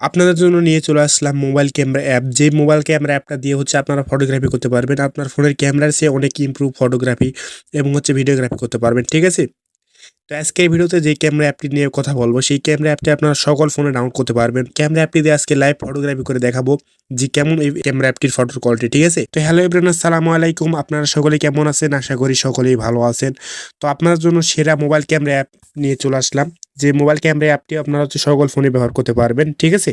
আপনাদের জন্য নিয়ে চলে আসলাম মোবাইল ক্যামেরা অ্যাপ যে মোবাইল ক্যামেরা অ্যাপটা দিয়ে হচ্ছে আপনারা ফটোগ্রাফি করতে পারবেন। আপনার ফোনের ক্যামেরার সে অনেক ইম্প্রুভ ফটোগ্রাফি এবং হচ্ছে ভিডিওগ্রাফি করতে পারবেন। ঠিক আছে? তো আজকের ভিডিওতে যে ক্যামেরা অ্যাপটি নিয়ে কথা বলব, সেই ক্যামেরা অ্যাপটি আপনারা সকল ফোনে ডাউনলোড করতে পারবেন। ক্যামেরা অ্যাপটি দিয়ে আজকে লাইভ ফটোগ্রাফি করে দেখাবো যে কেমন এই ক্যামেরা অ্যাপটির ফটোর কোয়ালিটি ঠিক আছে? তো হ্যালো এভরিওয়ান আসসালামু আলাইকুম। আপনারা সকলে কেমন আছেন? আশা করি সকলেই ভালো আছেন। তো আপনার জন্য সেরা মোবাইল ক্যামেরা অ্যাপ নিয়ে চলে আসলাম। যে মোবাইল ক্যামেরা অ্যাপটি আপনারা হচ্ছে সকল ফোনে ব্যবহার করতে পারবেন, ঠিক আছে?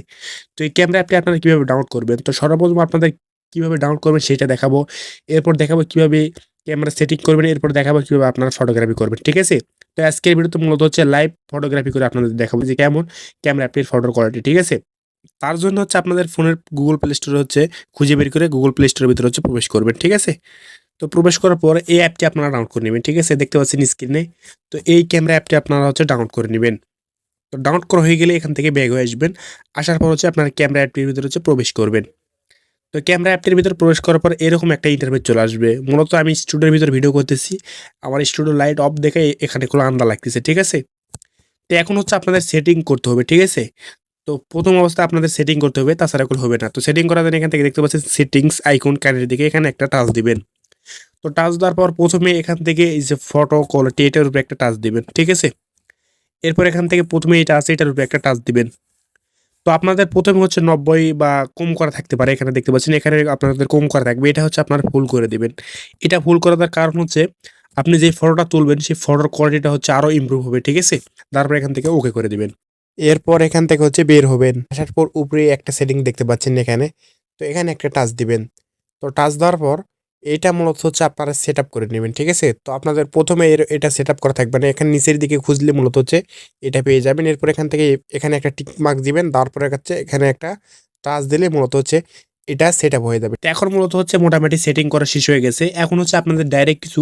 তো এই ক্যামেরা অ্যাপটি আপনারা কীভাবে ডাউনলোড করবেন? তো সর্বপ্রথম আপনাদের কীভাবে ডাউনলোড করবেন সেটা দেখাবো। এরপর দেখাবো কীভাবে ক্যামেরা সেটিং করবেন, এরপর দেখাবো কীভাবে আপনারা ফটোগ্রাফি করবেন, ঠিক আছে? তো আজকের ভিডিওতে মূলত হচ্ছে লাইভ ফটোগ্রাফি করে আপনাদের দেখাবো যে কেমন ক্যামেরা অ্যাপটির ফটোর কোয়ালিটি ঠিক আছে? তার জন্য হচ্ছে আপনাদের ফোনের গুগল প্লে স্টোরে হচ্ছে খুঁজে বের করে গুগল প্লে স্টোরের ভিতরে হচ্ছে প্রবেশ করবেন, ঠিক আছে? তো প্রবেশ করার পর এই অ্যাপটি আপনারা ডাউনলোড করে নেবেন, ঠিক আছে? দেখতে পাচ্ছেন স্ক্রিনে তো এই ক্যামেরা অ্যাপটি আপনারা হচ্ছে ডাউনলোড করে নেবেন। তো ডাউনলোড করা হয়ে গেলে এখান থেকে ব্যাগ হয়ে আসবেন। আসার পর হচ্ছে আপনার ক্যামেরা অ্যাপটির ভিতরে হচ্ছে প্রবেশ করবেন। তো ক্যামেরা অ্যাপটির ভিতরে প্রবেশ করার পর এরকম একটা ইন্টারভিউ চলে আসবে। মূলত আমি স্টুডিওর ভিতরে ভিডিও করতেছি। আমার স্টুডিও লাইট অফ দেখে এখানে কোনো আন্দা লাগতেছে, ঠিক আছে? তো এখন হচ্ছে আপনাদের সেটিং করতে হবে, ঠিক আছে? তো প্রথম অবস্থায় আপনাদের সেটিং করতে হবে, তাছাড়া এগুলো হবে না। তো সেটিং করার জন্য এখান থেকে দেখতে পাচ্ছেন সেটিংস আইকন কানের দিকে এখানে একটা টাচ দিবেন। তো টাচ দেওয়ার পর প্রথমে এখান থেকে এই যে ফটো কোয়ালিটি এটার উপরে একটা টাচ দিবেন, ঠিক আছে? এরপর এখান থেকে প্রথমে এটা আছে, এটার উপরে একটা টাচ দিবেন। তো আপনাদের প্রথমে হচ্ছে নব্বই বা কম করা থাকতে পারে, এখানে দেখতে পাচ্ছেন। এখানে আপনাদের কম করা থাকবে। এটা হচ্ছে আপনারা ফুল করে দিবেন। এটা ফুল করার কারণ হচ্ছে আপনি যে ফটোটা তুলবেন, সেই ফটোর কোয়ালিটিটা হচ্ছে আরও ইমপ্রুভ হবে, ঠিক আছে? তারপর এখান থেকে ওকে করে দেবেন। এরপর এখান থেকে হচ্ছে বের হবেন। আসার পর উপরে একটা সেটিং দেখতে পাচ্ছেন এখানে। তো এখানে একটা টাচ দিবেন। তো টাচ দেওয়ার পর এটা মূলত হচ্ছে আপনারা সেট করে নেবেন, ঠিক আছে? তো আপনাদের প্রথমে এর, এটা সেট করা থাকবে না। এখানে নিচের দিকে খুঁজলে মূলত হচ্ছে এটা পেয়ে যাবেন। এরপর এখান থেকে এখানে একটা টিক মার্ক দিবেন, তারপরে হচ্ছে এখানে একটা টাচ দিলে মূলত হচ্ছে এটা সেট হয়ে যাবে। এখন মূলত হচ্ছে মোটামুটি সেটিং করা শেষ হয়ে গেছে। এখন হচ্ছে আপনাদের ডাইরেক্ট কিছু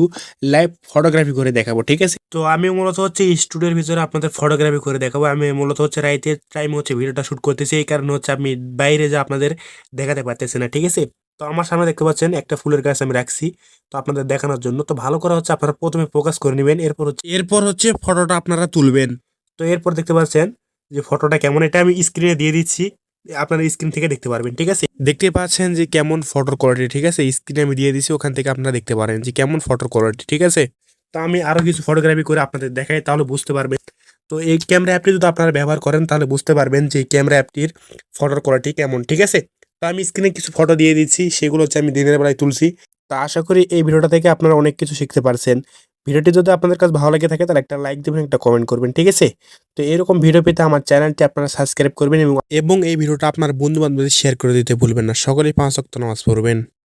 লাইভ ফটোগ্রাফি করে দেখাবো, ঠিক আছে? তো আমি মূলত হচ্ছে স্টুডিওর ভিতরে আপনাদের ফটোগ্রাফি করে দেখাবো। আমি মূলত হচ্ছে রাইতের টাইম হচ্ছে ভিডিওটা শুট করতেছি, এই কারণে হচ্ছে আমি বাইরে যা আপনাদের দেখাতে পারতেছি না, ঠিক আছে? তো আমার সামনে দেখতে পাচ্ছেন একটা ফুলের গাছ আমি রাখছি। তো আপনাদের দেখানোর জন্য। তো ভালো করা হচ্ছে আপনারা প্রথমে ফোকাস করে নেবেন এরপর হচ্ছে এরপর হচ্ছে ফটোটা আপনারা তুলবেন। তো এরপর দেখতে পাচ্ছেন যে ফটোটা কেমন এটা আমি স্ক্রিনে দিয়ে দিচ্ছি আপনারা স্ক্রিন থেকে দেখতে পারবেন ঠিক আছে? দেখতে পাচ্ছেন যে কেমন ফটোর কোয়ালিটি ঠিক আছে? স্ক্রিনে আমি দিয়ে দিচ্ছি ওখান থেকে আপনারা দেখতে পারেন যে কেমন ফটোর কোয়ালিটি ঠিক আছে? তো আমি আরও কিছু ফটোগ্রাফি করে আপনাদের দেখাই তাহলে বুঝতে পারবেন। তো এই ক্যামেরা অ্যাপটি যদি আপনারা ব্যবহার করেন তাহলে বুঝতে পারবেন যে ক্যামেরা অ্যাপটির ফটোর কোয়ালিটি কেমন ঠিক আছে? তো আমি স্ক্রিনে কিছু ফটো দিয়ে দিচ্ছি, সেগুলো হচ্ছে আমি দিনের বেলায় তুলছি। তা আশা করি এই ভিডিওটা থেকে আপনারা অনেক কিছু শিখতে পারছেন। ভিডিওটি যদি আপনাদের কাছে ভালো লাগে থাকে, তাহলে একটা লাইক দেবেন, একটা কমেন্ট করবেন, ঠিক আছে? তো এরকম ভিডিও পেতে আমার চ্যানেলটি আপনারা সাবস্ক্রাইব করবেন এবং এই ভিডিওটা আপনার বন্ধু বান্ধবদের শেয়ার করে দিতে ভুলবেন না। সকলেই পাঁচ অক্ত নামাজ পড়বেন।